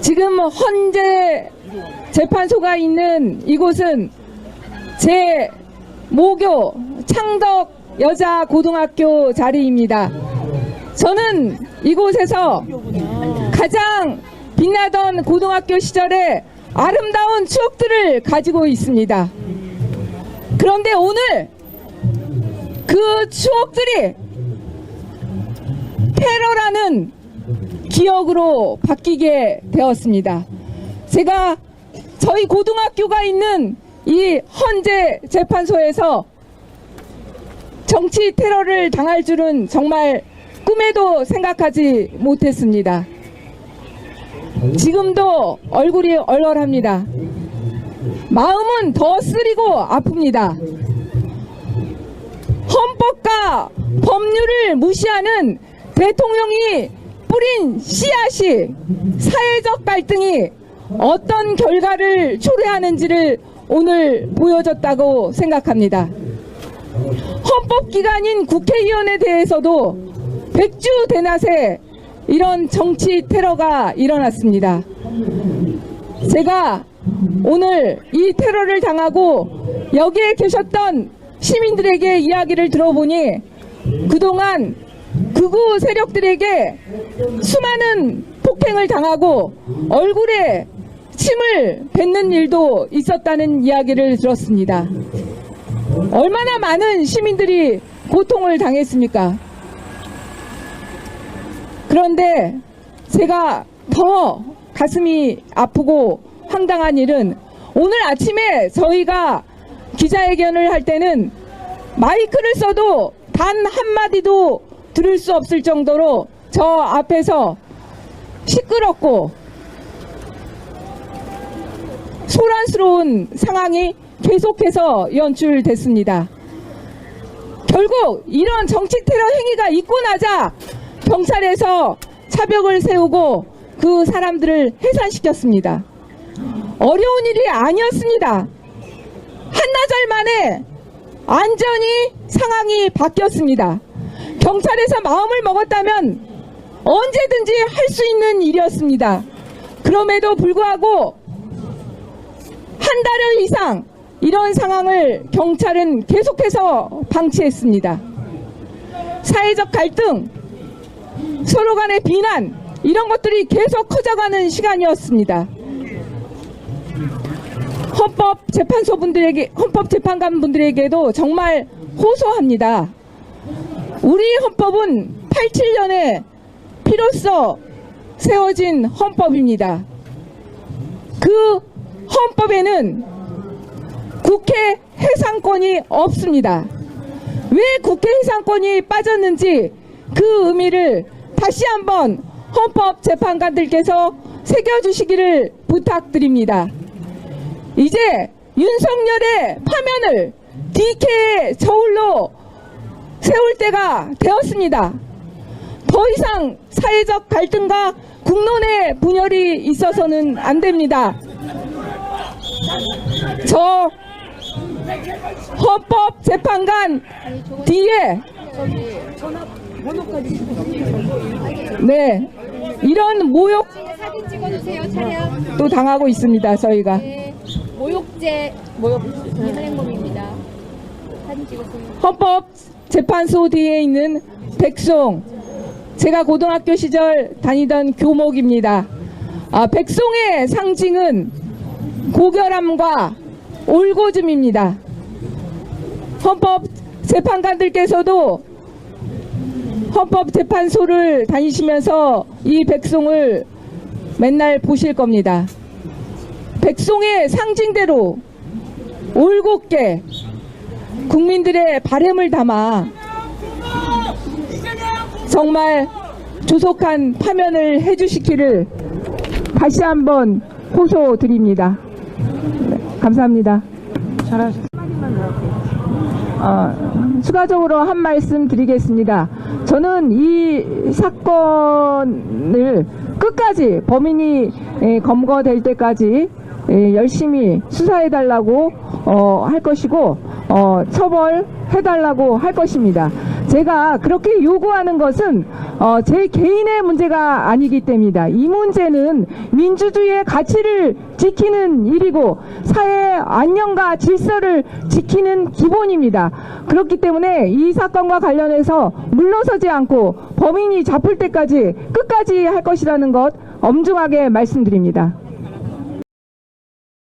지금 헌재 재판소가 있는 이곳은 제 모교 창덕 여자 고등학교 자리입니다. 저는 이곳에서 가장 빛나던 고등학교 시절의 아름다운 추억들을 가지고 있습니다. 그런데 오늘 그 추억들이 테러라는 기억으로 바뀌게 되었습니다. 제가 저희 고등학교가 있는 이 헌재 재판소에서 정치 테러를 당할 줄은 정말 꿈에도 생각하지 못했습니다. 지금도 얼굴이 얼얼합니다. 마음은 더 쓰리고 아픕니다. 헌법과 법률을 무시하는 대통령이 뿌린 씨앗이 사회적 갈등이 어떤 결과를 초래하는지를 오늘 보여줬다고 생각합니다. 헌법기관인 국회의원에 대해서도 백주 대낮에 이런 정치 테러가 일어났습니다. 제가 오늘 이 테러를 당하고 여기에 계셨던 시민들에게 이야기를 들어보니 그동안 극우 세력들에게 수많은 폭행을 당하고 얼굴에 침을 뱉는 일도 있었다는 이야기를 들었습니다. 얼마나 많은 시민들이 고통을 당했습니까? 그런데 제가 더 가슴이 아프고 황당한 일은 오늘 아침에 저희가 기자회견을 할 때는 마이크를 써도 단 한마디도 들을 수 없을 정도로 저 앞에서 시끄럽고 소란스러운 상황이 계속해서 연출됐습니다. 결국 이런 정치 테러 행위가 있고 나자 경찰에서 차벽을 세우고 그 사람들을 해산시켰습니다. 어려운 일이 아니었습니다. 한나절 만에 완전히 상황이 바뀌었습니다. 경찰에서 마음을 먹었다면 언제든지 할 수 있는 일이었습니다. 그럼에도 불구하고 한 달여 이상 이런 상황을 경찰은 계속해서 방치했습니다. 사회적 갈등, 서로 간의 비난, 이런 것들이 계속 커져가는 시간이었습니다. 헌법재판소 분들에게, 헌법재판관 분들에게도 정말 호소합니다. 우리 헌법은 87년에 피로써 세워진 헌법입니다. 그 헌법에는 국회 해상권이 없습니다. 왜 국회 해상권이 빠졌는지 그 의미를 다시 한번 헌법재판관들께서 새겨주시기를 부탁드립니다. 이제 윤석열의 파면을 DK의 저울로 세울 때가 되었습니다. 더 이상 사회적 갈등과 국론의 분열이 있어서는 안 됩니다. 저 헌법재판관 뒤에 네 이런 모욕 사진 찍어주세요 차량 또 당하고 있습니다 저희가 네 모욕죄 모욕 찍으세요 헌법 재판소 뒤에 있는 백송. 제가 고등학교 시절 다니던 교목입니다. 아, 백송의 상징은 고결함과 올고즘입니다. 헌법 재판관들께서도 헌법 재판소를 다니시면서 이 백송을 맨날 보실 겁니다. 백송의 상징대로 올곧게 국민들의 바램을 담아 정말 조속한 파면을 해주시기를 다시 한번 호소드립니다. 네, 감사합니다. 어, 추가적으로 한 말씀 드리겠습니다. 저는 이 사건을 끝까지 범인이 에, 검거될 때까지 에, 열심히 수사해달라고 어, 할 것이고 어, 처벌해달라고 할 것입니다. 제가 그렇게 요구하는 것은 어, 제 개인의 문제가 아니기 때문이다. 이 문제는 민주주의의 가치를 지키는 일이고 사회의 안녕과 질서를 지키는 기본입니다. 그렇기 때문에 이 사건과 관련해서 물러서지 않고 범인이 잡힐 때까지 끝까지 할 것이라는 것 엄중하게 말씀드립니다.